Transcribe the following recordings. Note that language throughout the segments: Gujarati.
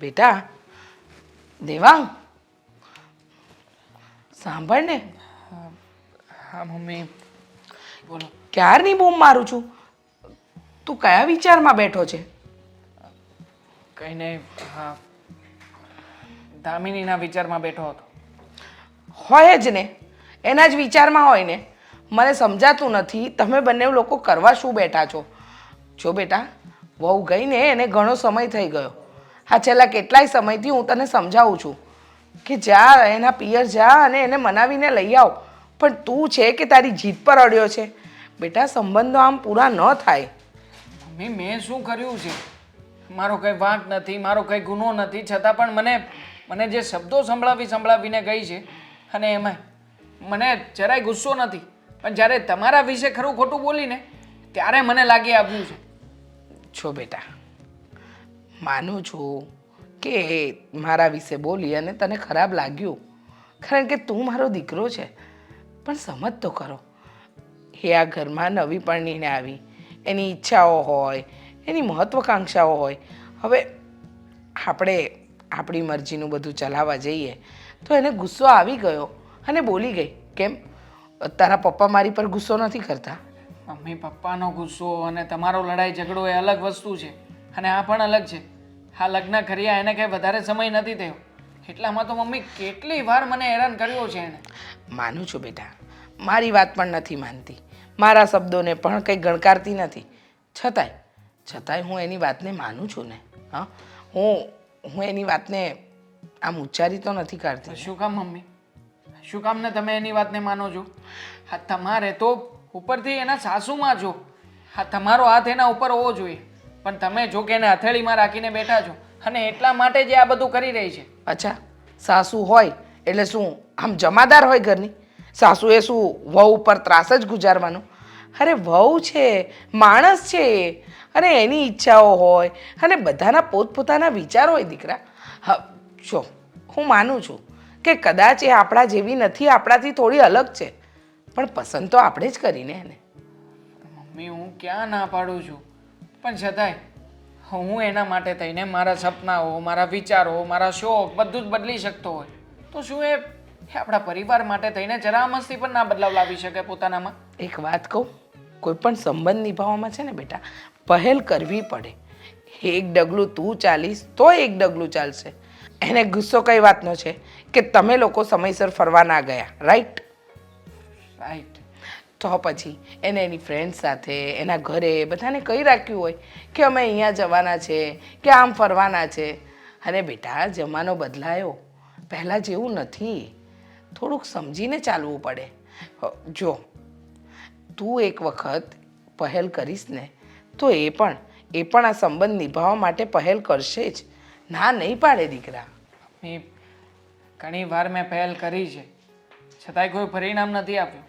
બેટા દેવાંગ સાંભળ ને. હા મમ્મી. બોલો. ક્યારની બૂમ મારું છું? તું કયા વિચારમાં બેઠો છે? કંઈ નહીં હા. દામિનીના વિચારમાં બેઠો હતો. હોય જ ને. એના જ વિચારમાં હોય ને. મને સમજાતું નથી તમે બંને લોકો કરવા શું બેઠા છો? જો બેટા વહુ ગઈ ને એને ઘણો સમય થઈ ગયો. હા છેલ્લા કેટલાય સમયથી હું તને સમજાવું છું કે જા એના પિયર જા અને એને મનાવીને લઈ આવ. પણ તું છે કે તારી જીત પર અડ્યો છે? બેટા સંબંધો આમ પૂરા ન થાય. મમ્મી મેં શું કર્યું છે? મારો કંઈ વાંક નથી મારો કંઈ ગુનો નથી છતાં પણ મને મને જે શબ્દો સંભળાવી સંભળાવીને ગઈ છે અને એમાં મને જરાય ગુસ્સો નથી. પણ જ્યારે તમારા વિશે ખરું ખોટું બોલીને ત્યારે મને લાગી આવ્યું છે. છો બેટા. માનું છું કે મારા વિશે બોલી અને તને ખરાબ લાગ્યું. કારણ કે તું મારો દીકરો છે. પણ સમજ તો કરો. એ આ ઘરમાં નવી પરણીને આવી. એની ઈચ્છાઓ હોય, એની મહત્વકાંક્ષાઓ હોય. હવે આપણે આપણી મરજીનું બધું ચલાવવા જઈએ તો એને ગુસ્સો આવી ગયો અને બોલી ગઈ, કેમ? તારા પપ્પા મારી પર ગુસ્સો નથી કરતા? મમ્મી પપ્પાનો ગુસ્સો અને તમારો લડાઈ ઝઘડો એ અલગ વસ્તુ છે. અને આ પણ અલગ છે. હા લગ્ન કર્યા એને કંઈ વધારે સમય નથી થયો. એટલામાં તો મમ્મી કેટલી વાર મને હેરાન કર્યો છે એને માનું છું બેટા મારી વાત પણ નથી માનતી. મારા શબ્દોને પણ કંઈ ગણકારતી નથી. છતાંય છતાંય હું એની વાતને માનું છું ને હા? હું હું એની વાતને આમ ઉચ્ચારી તો નથી કરતી શું કામ મમ્મી? શું કામ ને તમે એની વાતને માનો છો? હા તમારે તો ઉપરથી એના સાસુમાં જો હા તમારો હાથ એના ઉપર હોવો જોઈએ. પણ તમે જો કે એને હથેળીમાં રાખીને બેઠા છો અને એટલા માટે જે આ બધું કરી રહી છે. અચ્છા સાસુ હોય એટલે શું આમ જમાદાર હોય ઘરની? સાસુએ શું વહુ ઉપર ત્રાસ જ ગુજારવાનો? અરે વહુ છે માણસ છે. અને એની ઈચ્છાઓ હોય અને બધાના પોતપોતાના વિચાર હોય દીકરા. હા જો હું માનું છું કે કદાચ એ આપણા જેવી નથી આપણાથી થોડી અલગ છે. પણ પસંદ તો આપણે જ કરીને એને. મમ્મી હું ક્યાં ના પાડું છું? પણ છતાંય હું એના માટે થઈને મારા સપનાઓ મારા વિચારો મારા શોખ બધું જ બદલી શકતો હોય. તો શું એ આપણા પરિવાર માટે થઈને જરા મસ્તી પણ ના બદલાવ લાવી શકે પોતાનામાં? એક વાત કહું કોઈ પણ સંબંધ નિભાવવામાં છે ને બેટા પહેલ કરવી પડે. એક ડગલું તું ચાલીશ તો એક ડગલું ચાલશે. એને ગુસ્સો કઈ વાતનો છે? કે તમે લોકો સમયસર ફરવા ના ગયા રાઈટ રાઈટ તો પછી એને એની ફ્રેન્ડ સાથે, એના ઘરે બધાને કહી રાખ્યું હોય કે અમે અહીંયા જવાના છે, કે આમ ફરવાના છે. અને બેટા, જમાનો બદલાયો. પહેલાં જેવું નથી. થોડુંક સમજીને ચાલવું પડે. જો, તું એક વખત પહેલ કરીશ ને, તો એ પણ એ પણ આ સંબંધ નિભાવવા માટે પહેલ કરશે જ. ના, નહીં પાડે દીકરા. એ ઘણી વાર મેં પહેલ કરી છે. છતાંય કોઈ પરિણામ નથી આપ્યું.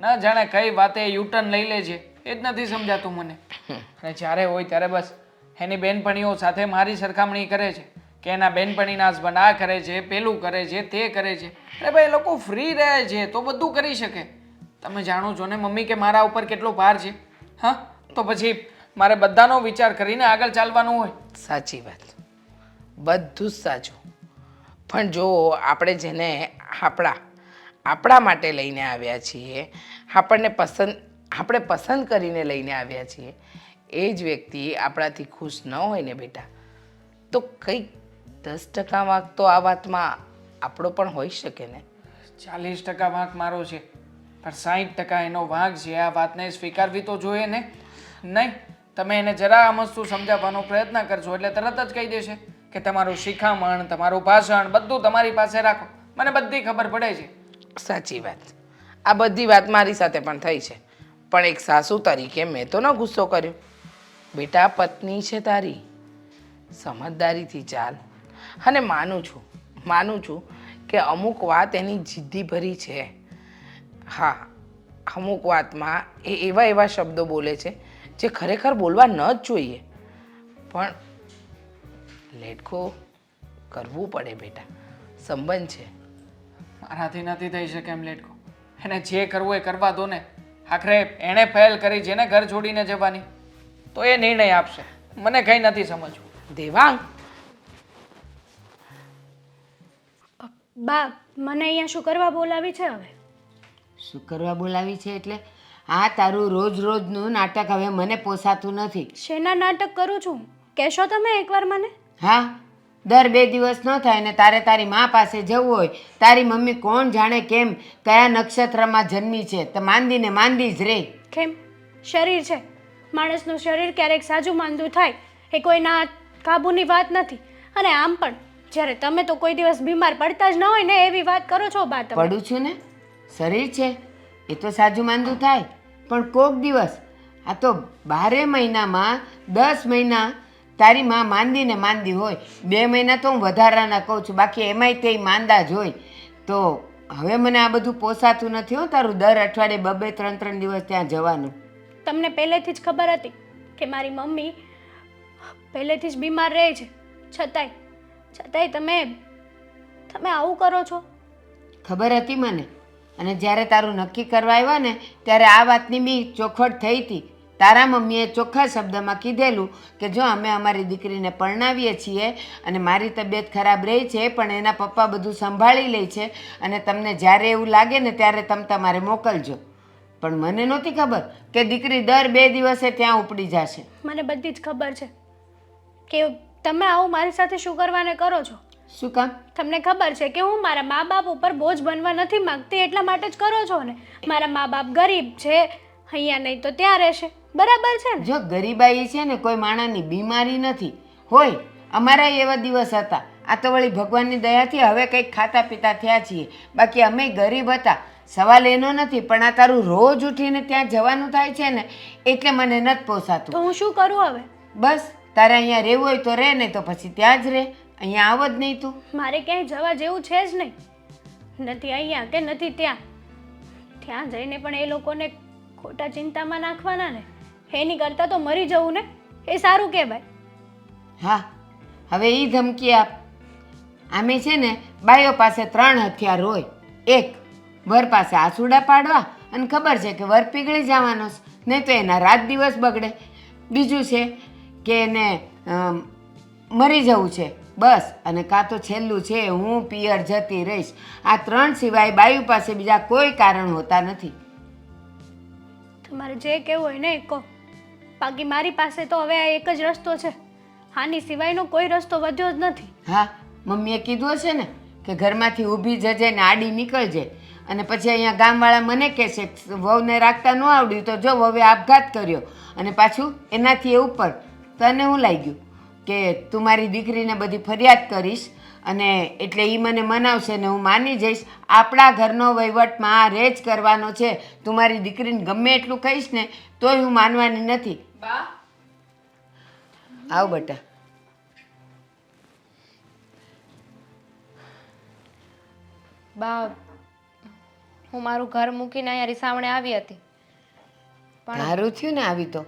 ન જાણે કઈ વાતે યુટર્ન લઈ લે છે. એ જ નથી સમજાતું મને. અને જ્યારે હોય ત્યારે બસ એની બેનપણીઓ સાથે મારી સરખામણી કરે છે. કે એના બેનપણીના હસબન્ડ આ કરે છે, પેલું કરે છે, તે કરે છે. અરે ભાઈ લોકો ફ્રી રહે છે, તો બધું કરી શકે. તમે જાણો છો ને મમ્મી કે મારા ઉપર કેટલો ભાર છે? હા? તો પછી મારે બધાનો વિચાર કરીને આગળ ચાલવાનું હોય. સાચી વાત. બધું જ સાચું. પણ જો આપણે જેને આપણા આપણા માટે લઈને આવ્યા છીએ, આપણને પસંદ, આપણે પસંદ કરીને લઈને આવ્યા છીએ, એ જ વ્યક્તિ આપણાથી ખુશ ન હોય ને બેટા. તો કંઈક દસ ટકા વાંક તો આ વાતમાં આપણો પણ હોઈ શકે ને. ચાલીસ ટકા વાંક મારો છે, પણ સાહીઠ ટકા એનો વાંક છે, આ વાતને સ્વીકારવી તો જોઈએ ને. નહીં, તમે એને જરા આ વસ્તુ સમજાવવાનો પ્રયત્ન કરશો એટલે તરત જ કહી દેશે કે તમારું શિખામણ, તમારું ભાષણ બધું તમારી પાસે રાખો. મને બધી ખબર પડે છે. સાચી વાત. આ બધી વાત મારી સાથે પણ થઈ છે. પણ એક સાસુ તરીકે મેં તો ન ગુસ્સો કર્યો. બેટા, પત્ની છે તારી. સમજદારીથી ચાલ. અને માનું છું માનું છું કે અમુક વાત એની જિદ્દી ભરી છે. હા, અમુક વાતમાં એ એવા એવા શબ્દો બોલે છે જે ખરેખર બોલવા ન જ જોઈએ. પણ લેટકો કરવું પડે બેટા. સંબંધ છે. મારાથી નથી થઈ શકે એમ લેટકો. એને જે કરવું એ કરવા દો ને. આખરે એણે પહેલ કરી છે ને ઘર છોડીને જવાની. તો એ નિર્ણય આપશે. મને કંઈ નથી સમજવું. દેવાંગ! બા મને અહીંયા શું કરવા બોલાવી છે હવે? શું કરવા બોલાવી છે એટલે? આ તારું રોજ રોજનું નાટક હવે મને પોસાતું નથી. શેના નાટક કરું છું? કહેશો તમે એકવાર મને? હા. દર બે દિવસ ન થાય ને તારે તારી મા પાસે જવું હોય તારી મમ્મી કોણ જાણે કેમ કયા નક્ષત્રમાં જન્મી છે તો માંદી ને માંદી જ રે. કેમ? શરીર છે. માણસનું શરીર ક્યારેક સાજું માંદું થાય એ કોઈના કાબુની વાત નથી. અને આમ પણ જ્યારે તમે તો કોઈ દિવસ બીમાર પડતા જ ન હોય ને એવી વાત કરો છો બા તમે. પડું છું ને? શરીર છે એ તો સાજું માંદું થાય. પણ કોક દિવસ આ તો બારે મહિનામાં દસ મહિના તારી માં માંદી ને માંદી હોય બે મહિના તો હું વધારાના કહું છું બાકી એમાંય તે માંદા જ હોય. તો હવે મને આ બધું પોસાતું નથી હો તારું દર અઠવાડિયે બબે ત્રણ ત્રણ દિવસ ત્યાં જવાનું. તમને પહેલેથી જ ખબર હતી કે મારી મમ્મી પહેલેથી જ બીમાર રહે છે છતાંય છતાંય તમે તમે આવું કરો છો? ખબર હતી મને. અને જ્યારે તારું નક્કી કરવા આવ્યા ને ત્યારે આ વાતની બી ચોખવટ થઈ હતી. તારા મમ્મીએ ચોખ્ખા શબ્દમાં કીધેલું કે જો અમે અમારી દીકરીને પરણાવીએ છીએ અને મારી તબિયત ખરાબ રહી છે પણ એના પપ્પા બધું સંભાળી લે છે અને તમને જ્યારે એવું લાગે ને ત્યારે તમે તમારે મોકલજો. પણ મને નહોતી ખબર કે દીકરી દર બે દિવસે ત્યાં ઉપડી જશે. મને બધી જ ખબર છે કે તમે આવું મારી સાથે શું કરવાને કરો છો? શું કામ? તમને ખબર છે કે હું મારા મા બાપ ઉપર બોજ બનવા નથી માંગતી એટલા માટે જ કરો છો ને? મારા મા બાપ ગરીબ છે અહીંયા નહીં તો ત્યાં રહેશે. બરાબર છે ને? જો ગરીબાઈ છે ને કોઈ માણસની બીમારી નથી હોય અમારા એવા દિવસ હતા. આ તો વળી ભગવાનની દયાથી હવે કંઈક ખાતા પીતા થયા છીએ. બાકી અમે ગરીબ હતા. સવાલ એનો નથી પણ આ તારું રોજ ઉઠીને ત્યાં જવાનું થાય છે ને એટલે મને નથી પોસાતું. તો હું શું કરું હવે? બસ તારે અહીંયા રહેવું હોય તો રહે નહીં તો પછી ત્યાં જ રહે અહીંયા આવો જ નહીં તું. મારે ક્યાંય જવા જેવું છે જ નહીં. નથી અહીંયા કે નથી ત્યાં. ત્યાં જઈને પણ એ લોકોને ખોટા ચિંતામાં નાખવાના ને? એની કરતાં તો મરી જવું ને? એ સારું કહેવાય. હા, હવે એ ધમકી આપ. આમે છે ને, બાયો પાસે ત્રણ હથિયાર હોય. એક વર પાસે આસુડા પાડવા અને ખબર છે કે વર પીગળી જવાનો છે. નહીં તો એના રાત દિવસ બગડે. બીજું છે કે એને મરી જવું છે. બસ, અને કાં તો છેલ્લું છે, હું પિયર જતી રહીશ. આ ત્રણ સિવાય બાયુ પાસે બીજા કોઈ કારણ હોતા નથી. તમારે જે કહેવું હોય ને કહો. બાકી મારી પાસે તો હવે આ એક જ રસ્તો છે. હાની સિવાયનો કોઈ રસ્તો વધ્યો જ નથી. હા, મમ્મીએ કીધું હશે ને કે ઘરમાંથી ઊભી જજે ને આડી નીકળજે. અને પછી અહીંયા ગામવાળા મને કહે છે વહુને રાખતા ન આવડ્યું તો જો વહુએ આપઘાત કર્યો અને પાછું એનાથી એ ઉપર. તને હું લાગ્યું કે તું મારી દીકરીને બધી ફરિયાદ કરીશ અને એટલે એ મને મનાવશે ને હું માની જઈશ. આપણા ઘરનો વહીવટમાં આ જ કરવાનો છે. તું મારી દીકરીને ગમે એટલું કહીશ ને તોય હું માનવાની નથી. બા. આવ બટા. બા હું મારું ઘર મૂકીને અહીંયા રીસામણે આવી હતી. પણ સારું થયું ને આવી તો.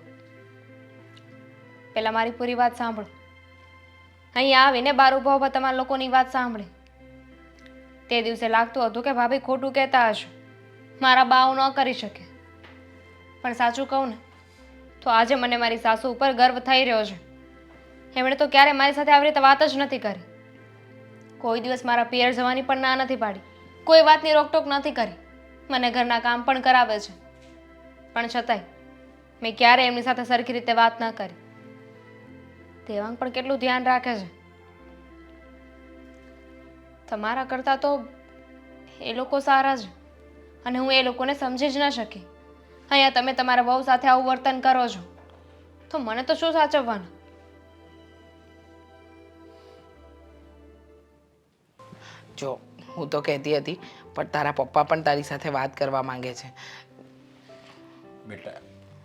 પહેલાં મારી પૂરી વાત સાંભળો. અહીંયા આવીને બાર ઊભા ઊભા તમારા લોકોની વાત સાંભળી. તે દિવસે લાગતું હતું કે ભાભી ખોટું કહેતા હશે. મારા બાવ ન કરી શકે. પણ સાચું કહું ને, તો આજે મને મારી સાસુ ઉપર ગર્વ થઈ રહ્યો છે. એમણે તો ક્યારે મારી સાથે આવી રીતે વાત જ નથી કરી. કોઈ દિવસ મારા પિયર જવાની પણ ના નથી પાડી. કોઈ વાતની રોકટોક નથી કરી. મને ઘરના કામ પણ કરાવે છે. પણ છતાંય મેં ક્યારે એમની સાથે સરખી રીતે વાત ન કરી. દેવાંગ પણ કેટલું ધ્યાન રાખે છે? તમારા કરતાં તો એ લોકો સારા છે. અને હું એ લોકોને સમજી જ ન શકી. અહીંયા તમે તમારા વહુ સાથે આવું વર્તન કરો છો. તો મને તો શું સાચવવાનું? જો હું તો કહેતી હતી પણ તારા પપ્પા પણ તારી સાથે વાત કરવા માંગે છે. બેટા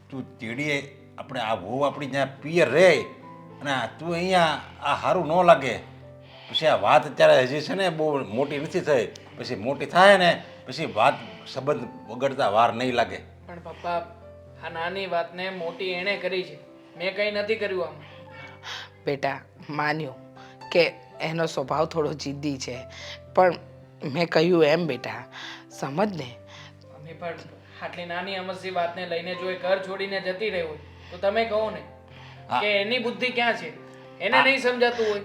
તું તેડીએ આપણે આ વહુ આપણી જ્યાં પિયર રહે અને તું અહીંયા આ સારું ન લાગે. પછી આ વાત અત્યારે હજી છે ને બહુ મોટી નથી થઈ. પછી મોટી થાય ને પછી વાત સંબંધ બગડતા વાર નહીં લાગે. પણ પપ્પા આ નાની વાતને મોટી એણે કરી છે. મેં કંઈ નથી કર્યું આમ. બેટા માન્યું કે એનો સ્વભાવ થોડો જિદ્દી છે. પણ મેં કહ્યું એમ બેટા સમજ ને? અમે પણ આટલી નાની અમસ્તી વાતને લઈને જો એ ઘર છોડીને જતી રહ્યો તો તમે કહો ને. કે એની બુદ્ધિ ક્યાં છે? એને નહીં સમજાતું હોય.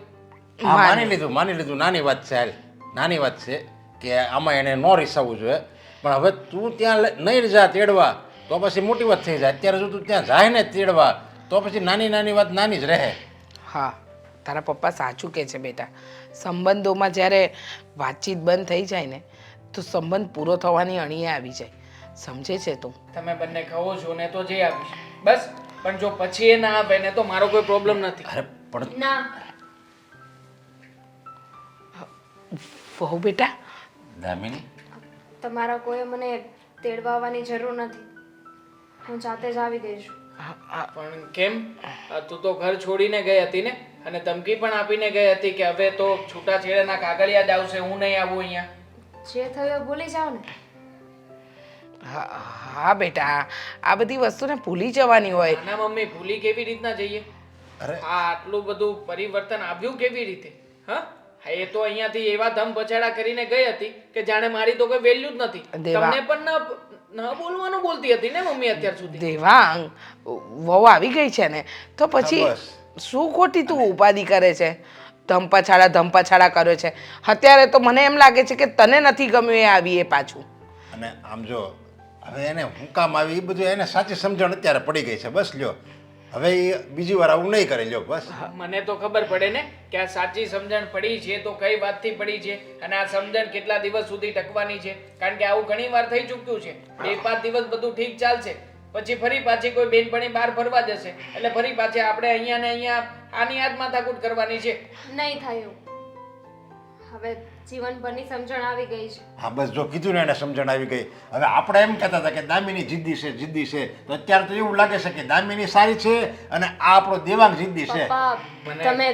માની લીધું માની લીધું. નાની વાત છે હાલ. નાની વાત છે કે આમાં એને ન રીસાવવું જોઈએ. પણ હવે તું ત્યાં નહીં જા તેડવા તો પછી મોટી વાત થઈ જાય. અત્યારે જો તું ત્યાં જાય ને તેડવા તો પછી નાની નાની વાત નાની જ રહે. હા. તારા પપ્પા સાચું કહે છે બેટા? સંબંધોમાં જ્યારે વાતચીત બંધ થઈ જાય ને તો સંબંધ પૂરો થવાની અણીએ આવી જાય. સમજે છે તું? તમે બંને કહો છો ને તો જઈ આવીશ. બસ. પણ જો પછી એ ના આપે ને તો મારો કોઈ પ્રોબ્લેમ નથી. અરે પણ ના. વહુ બેટા? દામિની? તમારા કોઈ મને તેડવા આવવાની જરૂર નથી. હું જાતે જ આવી દઈશ હા, હા, પણ કેમ? આ તું તો ઘર છોડીને ગઈ હતી ને? અને ધમકી પણ આપીને ગઈ હતી કે હવે તો છૂટાછેડાના કાગળિયા જ આવશે હું નહીં આવું અહીંયા. જે થયો ભૂલી જાઓ ને. હા હા બેટા આ બધી વસ્તુને ભૂલી જવાની હોય. ના મમ્મી ભૂલી કેવી રીતના જઈએ? અરે. આ આટલું બધું પરિવર્તન આવ્યું કેવી રીતે? હા? હા, એ તો અહીંયાથી એવા ધમ પછાડા કરીને ગઈ હતી કે જાણે મારી તો કોઈ વેલ્યુ જ નથી. દેવા. તમને પણ ન ન બોલવાનું બોલતી હતી ને મમ્મી અત્યાર સુધી? દેવાંગ વહુ આવી ગઈ છે ને તો પછી હા, શું ખોટી તું ઉપાધિ કરે છે? ધમપછાડા ધમપછાડા કરે છે. અત્યારે તો મને એમ લાગે છે કે તને નથી ગમ્યું એ આવી એ પાછું. અને આમ જો હવે એને હું કામ આવી એ બધું એને સાચી સમજણ અત્યારે પડી ગઈ છે. બસ લ્યો. હવે એ બીજી વાર આવું નહીં કરે લ્યો બસ. મને તો ખબર પડે ને કે આ સાચી સમજણ પડી છે તો કઈ વાતથી પડી છે અને આ સમજણ કેટલા દિવસ સુધી ટકવાની છે? કારણ કે આવું ઘણી વાર થઈ ચૂક્યું છે. બે પાંચ દિવસ બધું ઠીક ચાલશે. પછી ફરી પાછી કોઈ બેનપણી બહાર ફરવા જશે. એટલે ફરી પાછી આપણે અહીંયા ને અહીંયા આની યાદ માથાકૂટ કરવાની છે. નહીં થયું હવે જીવનભરની સમજણ આવી ગઈ છે. હા બસ જો કીધું ને એને સમજણ આવી ગઈ. હવે આપણે એમ કહેતા હતા કે દામિની જિદ્દી છે જિદ્દી છે. તો અત્યારે તો એવું લાગે છે કે દામિની સારી છે અને આ આપણો દેવાંગ જિદ્દી છે. પપ્પા તમે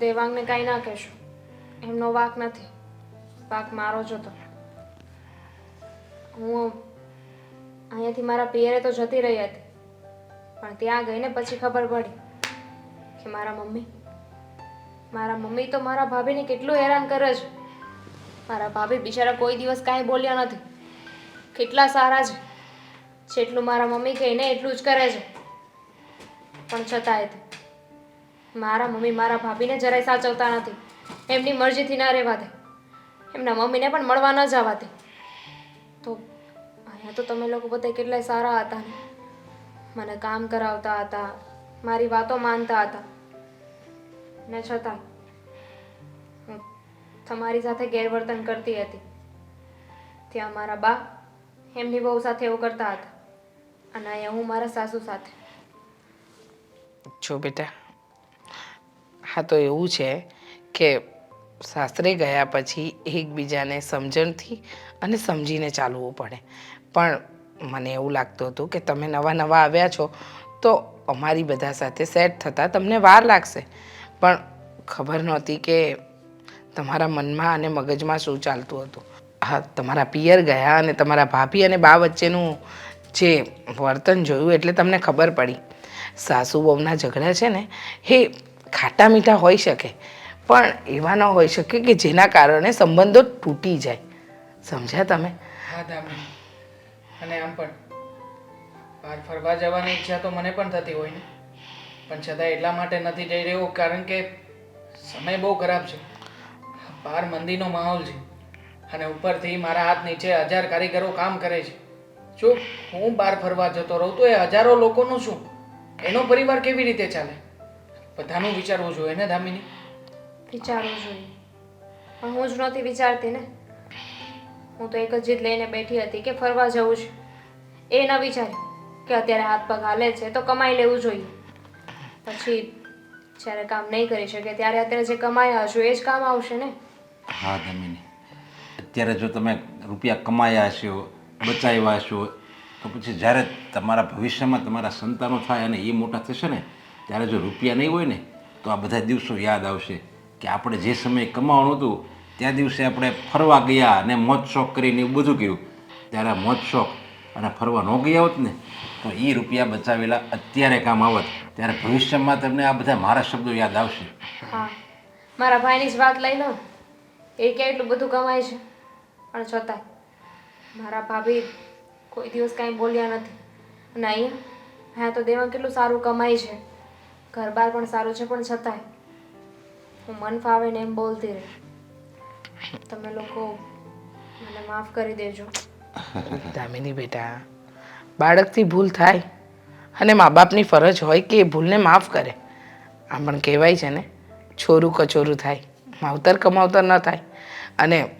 દેવાંગને કાંઈ ના કહેશો. એમનો વાક નથી. વાક મારો જ હતો. હું અહીંયાથી મારા પિયરે તો જતી રહી હતી. પણ ત્યાં ગઈને પછી ખબર પડી કે મારા મમ્મી મારા મમ્મી તો મારા ભાભીને કેટલું હેરાન કરે છે. મારા ભાભી બિચારા કોઈ દિવસ કાંઈ બોલ્યા નથી. કેટલા સારા છે. જેટલું મારા મમ્મી કહીને એટલું જ કરે છે. પણ છતાંય તે મારા મમ્મી મારા ભાભીને જરાય સાચવતા નથી. એમની મરજીથી ના રહેવા દે. એમના મમ્મીને પણ મળવા ન જવા દે. તો અહીંયા તો તમે લોકો બધા કેટલાય સારા હતા ને. મને કામ કરાવતા હતા, મારી વાતો માનતા હતા. ને છતાંય તમારી સાથે ગેરવર્તન કરતી હતી. ત્યાં મારા બા એમની બહુ સાથે એવું કરતા હતા. અને અહીંયા હું મારા સાસુ સાથે. જો બેટા, હા તો એવું છે કે સાસરે ગયા પછી એકબીજાને સમજણથી અને સમજીને ચાલવું પડે. પણ મને એવું લાગતું હતું કે તમે નવા નવા આવ્યા છો, તો અમારી બધા સાથે સેટ થતાં તમને વાર લાગશે. પણ ખબર નહોતી કે તમારા મનમાં અને મગજમાં શું ચાલતું હતું? હા, તમારા પિયર ગયા અને તમારા ભાભી અને બા વચ્ચેનું જે વર્તન જોયું એટલે તમને ખબર પડી. સાસુ બહુના ઝઘડા છે ને, એ ખાટા મીઠા હોઈ શકે, પણ એવા ન હોઈ શકે કે જેના કારણે સંબંધો તૂટી જાય. સમજ્યા તમે? અને આમ પણ. બહાર ફરવા જવાની ઈચ્છા તો મને પણ થતી હોય ને. પણ છતાં એટલા માટે નથી જઈ રહ્યો, કારણ કે સમય બહુ ખરાબ છે. બહાર મંદીનો માહોલ છે. અને ઉપરથી મારા હાથ નીચે હજાર કારીગરો કામ કરે છે. જો હું બહાર ફરવા જતો રહું તો એ હજારો લોકોનું શું? એનો પરિવાર કેવી રીતે ચાલે? બધાનું વિચારવું જોઈએ ને દામિની વિચારવું જોઈએ. હું જ નહોતી વિચારતી ને. હું તો એક જ જીદ લઈને બેઠી હતી કે ફરવા જવું છે. એ ન વિચાર્યું કે અત્યારે હાથ પગ હાલે છે તો કમાઈ લેવું જોઈએ. પછી જ્યારે કામ નહીં કરી શકે ત્યારે અત્યારે જે કમાયા હશું એ જ કામ આવશે ને? હા દામિની અત્યારે જો તમે રૂપિયા કમાયા હશો, બચાવ્યા હશો, તો પછી જ્યારે તમારા ભવિષ્યમાં તમારા સંતાનો થાય અને એ મોટા થશે ને, ત્યારે જો રૂપિયા નહીં હોય ને, તો આ બધા દિવસો યાદ આવશે કે આપણે જે સમયે કમાવાનું હતું, ત્યાં દિવસે આપણે ફરવા ગયા અને મોજ શોખ કરીને એવું બધું કર્યું. ત્યારે મોજ શોખ અને ફરવા ન ગયા હોત ને, તો એ રૂપિયા બચાવેલા અત્યારે કામ આવત. ત્યારે ભવિષ્યમાં તમને આ બધા મારા શબ્દો યાદ આવશે. મારા ભાઈની જ વાત લઈ લો. એ ક્યાં એટલું બધું કમાય છે. પણ છતાંય મારા ભાભી કોઈ દિવસ કાંઈ બોલ્યા નથી. અને અહીંયા હા તો દેવા કેટલું સારું કમાય છે. ઘર બાર પણ સારું છે, પણ છતાંય હું મન ફાવે ને એમ બોલતી રહી. તમે લોકો મને માફ કરી દેજો. દામિની બેટા, બાળકથી ભૂલ થાય અને મા બાપની ફરજ હોય કે એ ભૂલને માફ કરે. આમ પણ કહેવાય છે ને, છોરું કચોરું થાય. માવતર કમાવતર ન થાય. અને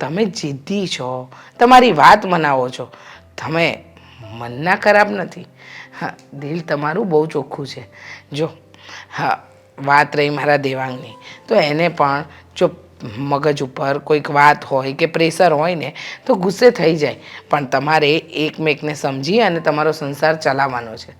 તમે જીદ્દી છો, તમારી વાત મનાવો છો. તમે મનના ખરાબ નથી. હા, દિલ તમારું બહુ ચોખ્ખું છે. જો, હા, વાત રહી મારા દેવાંગની. તો એને પણ જો મગજ ઉપર કોઈક વાત હોય કે પ્રેશર હોય ને, તો ગુસ્સે થઈ જાય. પણ તમારે એકમેકને સમજી અને તમારો સંસાર ચલાવવાનો છે.